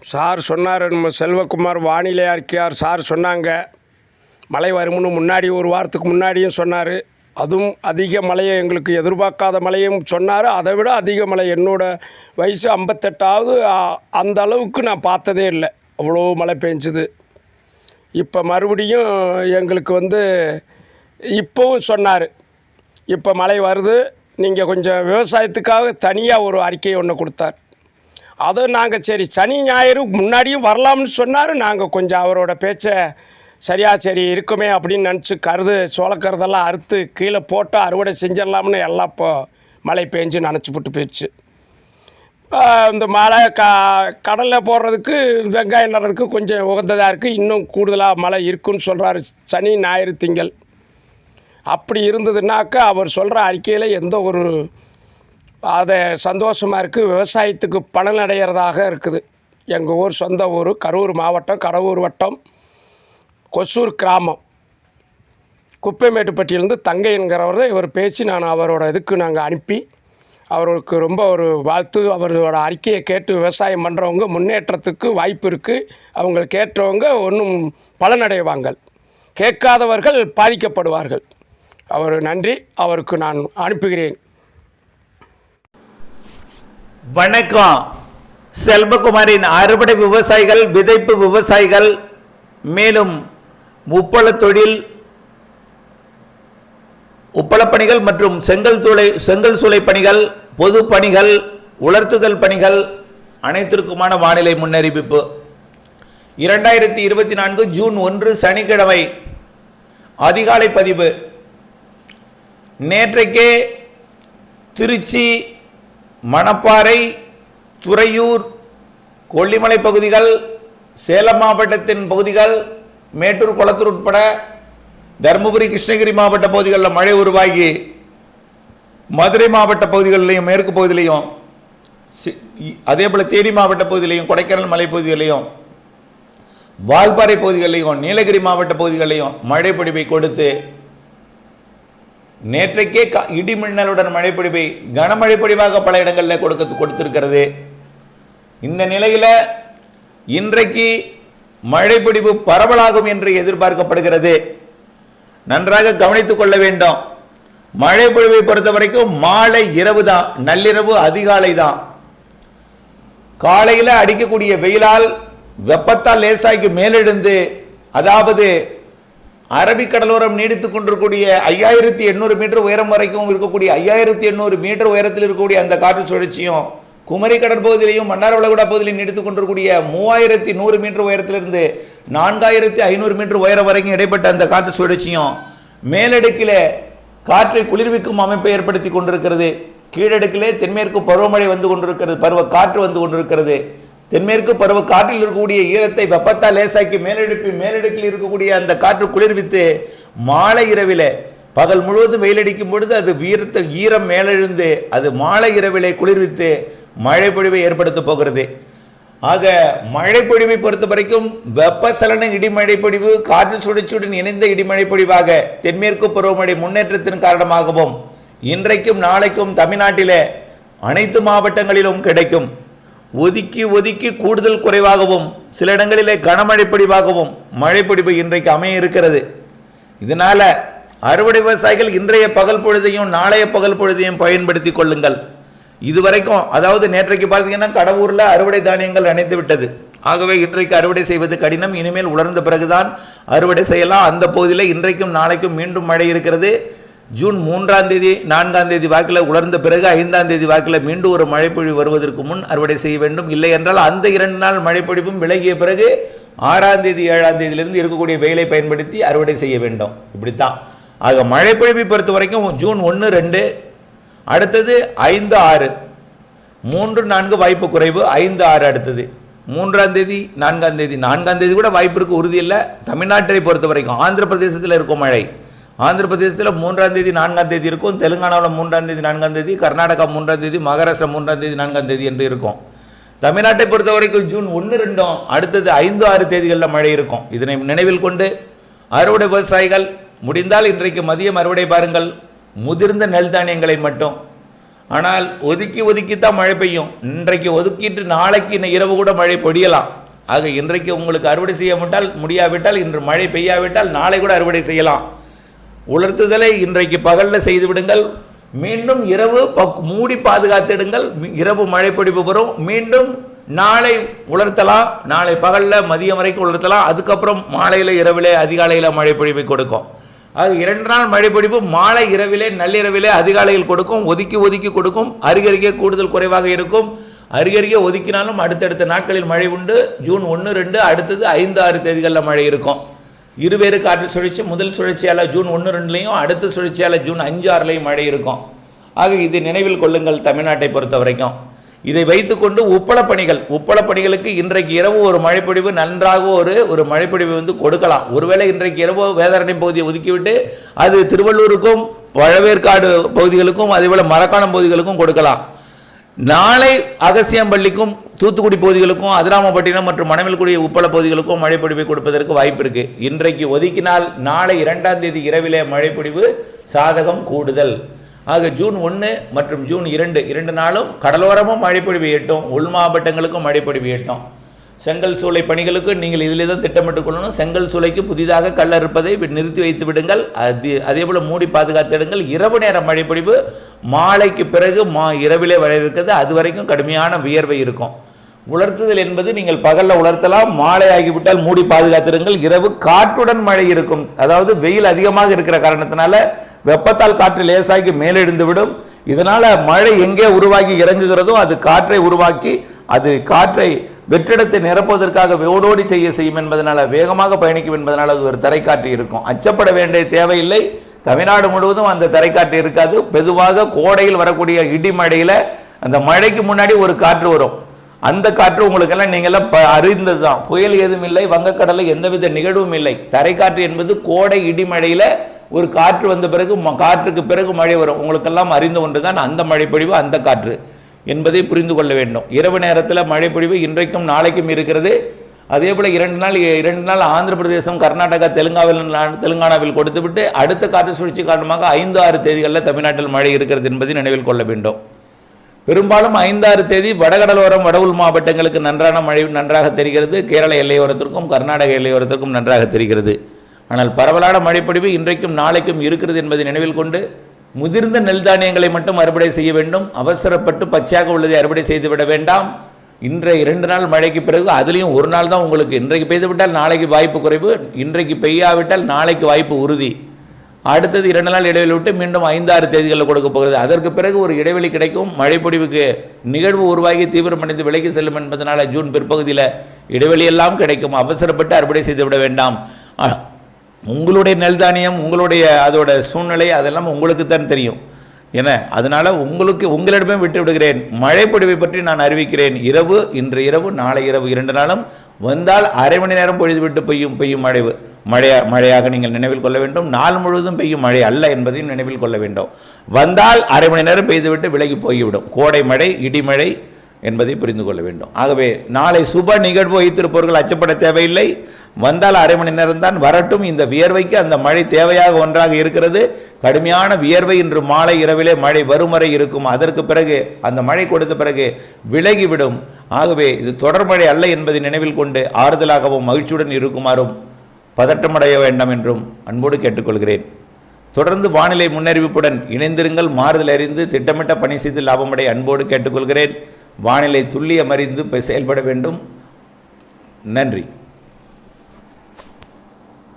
Sir சொன்னார் நம்ம செல்வகுமார் வானிலை அறிக்கையார் சார் சொன்னாங்க. மழை வரும்னு முன்னாடி ஒரு வாரத்துக்கு முன்னாடியும் சொன்னார். அதுவும் அதிக மழையை எங்களுக்கு எதிர்பார்க்காத மழையும் சொன்னார். அதை விட அதிக மழை. என்னோடய வயசு ஐம்பத்தெட்டாவது அந்த அளவுக்கு நான் பார்த்ததே இல்லை. அவ்வளோ மழை பெஞ்சுது. இப்போ மறுபடியும் எங்களுக்கு வந்து இப்போவும் சொன்னார். இப்போ மழை வருது. நீங்கள் கொஞ்சம் விவசாயத்துக்காக தனியாக ஒரு அறிக்கையை ஒன்று கொடுத்தார். அதை நாங்கள் சரி சனி ஞாயிறு முன்னாடியும் வரலாம்னு சொன்னார். நாங்கள் கொஞ்சம் அவரோட பேச்சை சரியா சரி இருக்குமே அப்படின்னு நினச்சி கருது சோளக்கருதெல்லாம் அறுத்து கீழே போட்டு அறுவடை செஞ்சிடலாம்னு எல்லாம் இப்போ மழை பெஞ்சு நினச்சி போட்டு போயிடுச்சு. இந்த மழை க கடலில் போடுறதுக்கு வெங்காயம் நடுறதுக்கு கொஞ்சம் உகந்ததாக இருக்குது இன்னும் கூடுதலாக மழை இருக்குன்னு சொல்கிறாரு சனி ஞாயிறு திங்கள். அப்படி இருந்ததுனாக்கா அவர் சொல்கிற அறிக்கையில் எந்த ஒரு அதை சந்தோஷமாக இருக்குது விவசாயத்துக்கு பலனடைகிறதாக இருக்குது. எங்கள் ஊர் சொந்த ஊர் கரூர் மாவட்டம் கடவுர் வட்டம் கொசூர் கிராமம். குப்பைமேட்டுப்பட்டியிலேருந்து தங்கை என்கிறவர் தான் இவர் பேசி நான் அவரோட இதுக்கு நாங்கள் அனுப்பி அவருக்கு ரொம்ப ஒரு வாழ்த்து அவரோட அறிக்கையை கேட்டு விவசாயம் பண்ணுறவங்க முன்னேற்றத்துக்கு வாய்ப்பு இருக்குது அவங்க கேட்டவங்க ஒன்றும் பலனடைவாங்க. கேட்காதவர்கள் பாதிக்கப்படுவார்கள். அவர் நன்றி. அவருக்கு நான் அனுப்புகிறேன். வணக்கம். செல்வகுமாரின் அறுவடை விவசாயிகள் விதைப்பு விவசாயிகள் மேலும் உப்பள தொழில் உப்பளப்பணிகள் மற்றும் செங்கல் துளை செங்கல் சூளை பணிகள் பொது பணிகள் உலர்த்துதல் பணிகள் அனைத்திற்குமான வானிலை முன்னறிவிப்பு. இரண்டாயிரத்தி இருபத்தி நான்கு ஜூன் ஒன்று சனிக்கிழமை அதிகாலை பதிவு. நேற்றைக்கே திருச்சி மணப்பாறை துறையூர் கொல்லிமலை பகுதிகள் சேலம் மாவட்டத்தின் பகுதிகள் மேட்டூர் குளத்தூர் உட்பட தருமபுரி கிருஷ்ணகிரி மாவட்ட பகுதிகளில் மழை உருவாகி மதுரை மாவட்ட பகுதிகளிலையும் மேற்கு பகுதியிலையும் அதே போல் தேனி மாவட்ட பகுதியிலையும் கொடைக்கானல் மலை பகுதிகளிலையும் வால்பாறை பகுதிகளிலையும் நீலகிரி மாவட்ட பகுதிகளிலையும் மழை பொடிவை கொடுத்து நேற்றைக்கே க- இடி மின்னலுடன் மழை கனமழை பொழிவாக பல இடங்களில் கொடுக்க கொடுத்திருக்கிறது. இந்த நிலையில் இன்றைக்கு மழை பரவலாகும் என்று எதிர்பார்க்கப்படுகிறது. நன்றாக கவனித்துக் கொள்ள வேண்டும். மழைப்பொழிவை பொறுத்த வரைக்கும் மாலை இரவு தான் நள்ளிரவு அதிகாலை தான். காலையில் அடிக்கக்கூடிய வெயிலால் வெப்பத்தால் லேசாகி மேலெழுந்து அதாவது அரபிக்கடலோரம் நீடித்துக் கொண்டிருக்கக்கூடிய ஐயாயிரத்தி எண்ணூறு மீட்டர் உயரம் வரைக்கும் இருக்கக்கூடிய ஐயாயிரத்தி எண்ணூறு மீட்டர் உயரத்தில் இருக்கக்கூடிய அந்த காற்று சுழற்சியும் குமரி கடற்பகுதியிலையும் மன்னார் வளைகுடா பகுதியிலையும் நீடித்துக் கொண்டிருக்கக்கூடிய மூவாயிரத்தி நூறு மீட்டர் உயரத்திலிருந்து நான்காயிரத்தி ஐநூறு மீட்டர் உயரம் வரைக்கும் இடைப்பட்ட அந்த காற்று சுழற்சியும் மேலடுக்கில் காற்றை குளிர்விக்கும் அமைப்பை ஏற்படுத்தி கொண்டிருக்கிறது. கீழடுக்கிலே தென்மேற்கு பருவமழை வந்து கொண்டிருக்கிறது. பருவ காற்று வந்து கொண்டிருக்கிறது. தென்மேற்கு பருவ காற்றில் இருக்கக்கூடிய ஈரத்தை வெப்பத்தால் லேசாக்கி மேலெடுப்பி மேலடுக்கில் இருக்கக்கூடிய அந்த காற்று குளிர்வித்து மாலை இரவிலே பகல் முழுவதும் வெயிலடிக்கும் பொழுது அது வீரத்தை ஈரம் மேலெழுந்து அது மாலை இரவிலே குளிர்வித்து மழை பொழிவை ஏற்படுத்த போகிறது. ஆக மழை பொழிவை பொறுத்த வரைக்கும் வெப்பசலன இடிமழை பொழிவு காற்று சுழற்சியுடன் இணைந்த இடிமழை பொழிவாக தென்மேற்கு பருவமழை முன்னேற்றத்தின் காரணமாகவும் இன்றைக்கும் நாளைக்கும் தமிழ்நாட்டிலே அனைத்து மாவட்டங்களிலும் கிடைக்கும். ஒதுக்கி ஒதுக்கி கூடுதல் குறைவாகவும் சில இடங்களிலே கனமழை பொழிவாகவும் மழை பொழிவு இன்றைக்கு அமைய இருக்கிறது. இதனால அறுவடை விவசாயிகள் இன்றைய பகல் பொழுதையும் நாளைய பகல் பொழுதையும் பயன்படுத்தி கொள்ளுங்கள். இதுவரைக்கும் அதாவது நேற்றைக்கு பார்த்தீங்கன்னா கடவுரில் அறுவடை தானியங்கள் அணைத்து விட்டது. ஆகவே இன்றைக்கு அறுவடை செய்வது கடினம். இனிமேல் உலர்ந்த பிறகுதான் அறுவடை செய்யலாம். அந்த பகுதியில் இன்றைக்கும் நாளைக்கும் மீண்டும் மழை இருக்கிறது. ஜூன் மூன்றாம் தேதி நான்காம் தேதி வாக்கில் உலர்ந்த பிறகு ஐந்தாம் தேதி வாக்கில் மீண்டும் ஒரு மழைப்பொழிவு வருவதற்கு முன் அறுவடை செய்ய வேண்டும். இல்லை என்றால் அந்த இரண்டு நாள் மழைப்பொழிவும் விலகிய பிறகு ஆறாம் தேதி ஏழாம் தேதியிலிருந்து இருக்கக்கூடிய வெயிலை பயன்படுத்தி அறுவடை செய்ய வேண்டும். இப்படித்தான். ஆக மழைப்பொழிவை பொறுத்த வரைக்கும் ஜூன் ஒன்று ரெண்டு அடுத்தது ஐந்து ஆறு. மூன்று நான்கு வாய்ப்பு குறைவு ஐந்து ஆறு அடுத்தது. மூன்றாம் தேதி நான்காம் தேதி நான்காம் தேதி கூட வாய்ப்பிற்கு உறுதியில்லை தமிழ்நாட்டை பொறுத்த வரைக்கும் ஆந்திர பிரதேசத்தில் இருக்கும் மழை. ஆந்திர பிரதேசத்தில் மூன்றாம் தேதி நான்காம் தேதி இருக்கும். தெலுங்கானாவில் மூன்றாம் தேதி நான்காம் தேதி கர்நாடகா மூன்றாம் தேதி மகாராஷ்டிரா மூன்றாம் தேதி நான்காம் தேதி என்று இருக்கும். தமிழ்நாட்டை பொறுத்த வரைக்கும் ஜூன் ஒன்று ரெண்டும் அடுத்தது ஐந்து ஆறு தேதிகளில் மழை இருக்கும். இதனை நினைவில் கொண்டு அறுவடை விவசாயிகள் முடிந்தால் இன்றைக்கு மதியம் அறுவடை பாருங்கள். முதிர்ந்த நெல் தானியங்களை மட்டும். ஆனால் ஒதுக்கி ஒதுக்கி தான் மழை பெய்யும். இன்றைக்கு ஒதுக்கிட்டு நாளைக்கு இன்னும் இரவு கூட மழை பொடியலாம் ஆக இன்றைக்கு உங்களுக்கு அறுவடை செய்ய முட்டால் முடியாவிட்டால் இன்று மழை பெய்யாவிட்டால் நாளை கூட அறுவடை செய்யலாம். உலர்த்துதலை இன்றைக்கு பகலில் செய்து விடுங்கள். மீண்டும் இரவு பக்- மூடி பாதுகாத்திடுங்கள். இரவு மழைப்பிடிப்பு வரும். மீண்டும் நாளை உலர்த்தலாம். நாளை பகலில் மதியம் வரைக்கும் உலர்த்தலாம். அதுக்கப்புறம் மாலையில் இரவிலே அதிகாலையில் மழை கொடுக்கும். அது இரண்டு நாள் மழை மாலை இரவிலே நள்ளிரவிலே அதிகாலையில் கொடுக்கும். ஒதுக்கி ஒதுக்கி கொடுக்கும். அருகருகே கூடுதல் குறைவாக இருக்கும். அருகருகே ஒதுக்கினாலும் அடுத்தடுத்த நாட்களில் மழை உண்டு. ஜூன் ஒன்று ரெண்டு அடுத்தது ஐந்து ஆறு தேதிகளில் மழை இருக்கும். இருவேறு காற்று சுழற்சி முதல் சுழற்சியால் ஜூன் ஒன்று ரெண்டுலேயும் அடுத்த சுழற்சியால் ஜூன் அஞ்சு ஆறுலேயும் மழை இருக்கும். ஆக இது நினைவில் கொள்ளுங்கள் தமிழ்நாட்டை பொறுத்த வரைக்கும் இதை வைத்துக்கொண்டு உப்பள பணிகள் உப்பள பணிகளுக்கு இன்றைக்கு இரவு ஒரு மழைப்பொழிவு நன்றாக ஒரு ஒரு மழைப்பொழிவு வந்து கொடுக்கலாம். ஒருவேளை இன்றைக்கு இரவு வேதாரண்யம் பகுதியை ஒதுக்கிவிட்டு அது திருவள்ளூருக்கும் பழவேற்காடு பகுதிகளுக்கும் அதேபோல் மரக்காணம் பகுதிகளுக்கும் கொடுக்கலாம். நாளை அகசியம்பள்ளிக்கும் தூத்துக்குடி பகுதிகளுக்கும் அதிராமப்பட்டினம் மற்றும் மணமேல்குடி உப்பள பகுதிகளுக்கும் மழைப்பொழிவை கொடுப்பதற்கு வாய்ப்பு இருக்கு. இன்றைக்கு ஒதுக்கினால் நாளை இரண்டாம் தேதி இரவிலே மழைப்பொழிவு சாதகம் கூடுதல். ஆக ஜூன் ஒன்று மற்றும் ஜூன் இரண்டு இரண்டு நாளும் கடலோரமும் மழைப்பொழிவு எட்டும் உள் மாவட்டங்களுக்கும் மழைப்பொழிவு எட்டும். செங்கல் சூளை பணிகளுக்கு நீங்கள் இதிலே தான் திட்டமிட்டுக் கொள்ளணும். செங்கல் சூளைக்கு புதிதாக கல் அறுப்பதை வி- நிறுத்தி வைத்து விடுங்கள். அது அதே போல் மூடி பாதுகாத்திடுங்கள் இரவு நேர மழைப்பொழிவு மாலைக்கு பிறகு மா இரவிலே வர இருக்கிறது. அது வரைக்கும் கடுமையான வியர்வை இருக்கும். உலர்த்துதல் என்பது நீங்கள் பகலில் உலர்த்தலாம் மாலை ஆகிவிட்டால் மூடி பாதுகாத்திருங்கள். இரவு காற்றுடன் மழை இருக்கும். அதாவது வெயில் அதிகமாக இருக்கிற காரணத்தினால வெப்பத்தால் காற்று லேசாகி மேலெழுந்து விடும் இதனால் மழை எங்கே உருவாகி இறங்குகிறதோ அது காற்றை உருவாக்கி அது காற்றை வெற்றிடத்தை நிரப்புவதற்காக ஓடோடி செய்ய செய்யும் என்பதனால் வேகமாக பயணிக்கும் என்பதனால் அது ஒரு தரைக்காற்று இருக்கும். அச்சப்பட வேண்டிய தேவையில்லை. தமிழ்நாடு முழுவதும் அந்த தரைக்காற்று இருக்காது. பொதுவாக கோடையில் வரக்கூடிய இடி மழையில் அந்த மழைக்கு முன்னாடி ஒரு காற்று வரும். அந்த காற்று உங்களுக்கெல்லாம் நீங்களாம் ப அறிந்தது தான் புயல் ஏதும் இல்லை வங்கக்கடலில் எந்தவித நிகழ்வும் இல்லை. தரைக்காற்று என்பது கோடை இடிமழையில் ஒரு காற்று வந்த பிறகு ம- காற்றுக்கு பிறகு மழை வரும். உங்களுக்கெல்லாம் அறிந்த ஒன்று தான் அந்த மழைப்பொழிவு அந்த காற்று என்பதை புரிந்து கொள்ள வேண்டும். இரவு நேரத்தில் மழைப்பொழிவு இன்றைக்கும் நாளைக்கும் இருக்கிறது. அதே போல் இரண்டு நாள் இரண்டு நாள் ஆந்திர பிரதேசம் கர்நாடகா தெலுங்காவில் தெலுங்கானாவில் கொடுத்துவிட்டு அடுத்த காற்று சுழற்சி காரணமாக ஐந்து ஆறு தேதிகளில் தமிழ்நாட்டில் மழை இருக்கிறது என்பதை நினைவில் கொள்ள வேண்டும். பெரும்பாலும் ஐந்தாறு தேதி வடகடலோரம் வடவுள் மாவட்டங்களுக்கு நன்றான மழை நன்றாக தெரிகிறது. கேரள எல்லையோரத்திற்கும் கர்நாடக எல்லையோரத்திற்கும் நன்றாக தெரிகிறது. ஆனால் பரவலான மழைப்பொழிவு இன்றைக்கும் நாளைக்கும் இருக்கிறது என்பதை நினைவில் கொண்டு முதிர்ந்த நெல் தானியங்களை மட்டும் அறுவடை செய்ய வேண்டும். அவசரப்பட்டு பச்சையாக உள்ளதை அறுவடை செய்துவிட வேண்டாம். இன்றைய இரண்டு நாள் மழைக்கு பிறகு அதுலேயும் ஒரு நாள் தான் உங்களுக்கு. இன்றைக்கு பெய்து விட்டால் நாளைக்கு வாய்ப்பு குறைவு. இன்றைக்கு பெய்யாவிட்டால் நாளைக்கு வாய்ப்பு உறுதி. அடுத்தது இரண்டு நாள் இடைவெளி விட்டு மீண்டும் ஐந்தாறு தேதிகளில் கொடுக்க போகிறது. அதற்கு பிறகு ஒரு இடைவெளி கிடைக்கும். மழைப்பொழிவுக்கு நிகழ்வு உருவாகி தீவிரமடைந்து விலகி செல்லும் என்பதனால ஜூன் பிற்பகுதியில் இடைவெளி எல்லாம் கிடைக்கும். அவசரப்பட்டு அறுவடை செய்துவிட வேண்டாம். உங்களுடைய நெல் தானியம் உங்களுடைய அதோட சூழ்நிலை அதெல்லாம் உங்களுக்கு தான் தெரியும். என அதனால் உங்களுக்கு உங்களிடமே விட்டு விடுகிறேன். மழைப்பொழிவை பற்றி நான் அறிவிக்கிறேன். இரவு இன்று இரவு நாளை இரவு இரண்டு நாளும் வந்தால் அரை மணி நேரம் பொழுது விட்டு பெய்யும் பெய்யும் மழை மழையா மழையாக நீங்கள் நினைவில் கொள்ள வேண்டும். நாள் முழுவதும் பெய்யும் மழை அல்ல என்பதையும் நினைவில் கொள்ள வேண்டும். வந்தால் அரை மணி நேரம் பெய்துவிட்டு விலகி போய்விடும். கோடை மழை இடிமழை என்பதை புரிந்து கொள்ள வேண்டும். ஆகவே நாளை சுப நிகழ்வு வைத்திருப்பவர்கள் அச்சப்பட தேவையில்லை. வந்தால் அரை மணி நேரம் தான் வரட்டும். இந்த வியர்வைக்கு அந்த மழை தேவையாக ஒன்றாக இருக்கிறது. கடுமையான வியர்வை இன்று மாலை இரவிலே மழை வரும் வரை இருக்கும். அதற்கு பிறகு அந்த மழை கொடுத்த பிறகு விலகிவிடும். ஆகவே இது தொடர்மழை அல்ல என்பதை நினைவில் கொண்டு ஆறுதலாகவும் மகிழ்ச்சியுடன் இருக்குமாறும் பதட்டமடைய வேண்டாம் என்றும் அன்போடு கேட்டுக்கொள்கிறேன். தொடர்ந்து வானிலை முன்னறிவிப்புடன் இணைந்திருங்கள் மாறுதல் அறிந்து திட்டமிட்ட பணி செய்து லாபமடைய அன்போடு கேட்டுக்கொள்கிறேன். வானிலை துல்லியம் அறிந்து செயல்பட வேண்டும். நன்றி.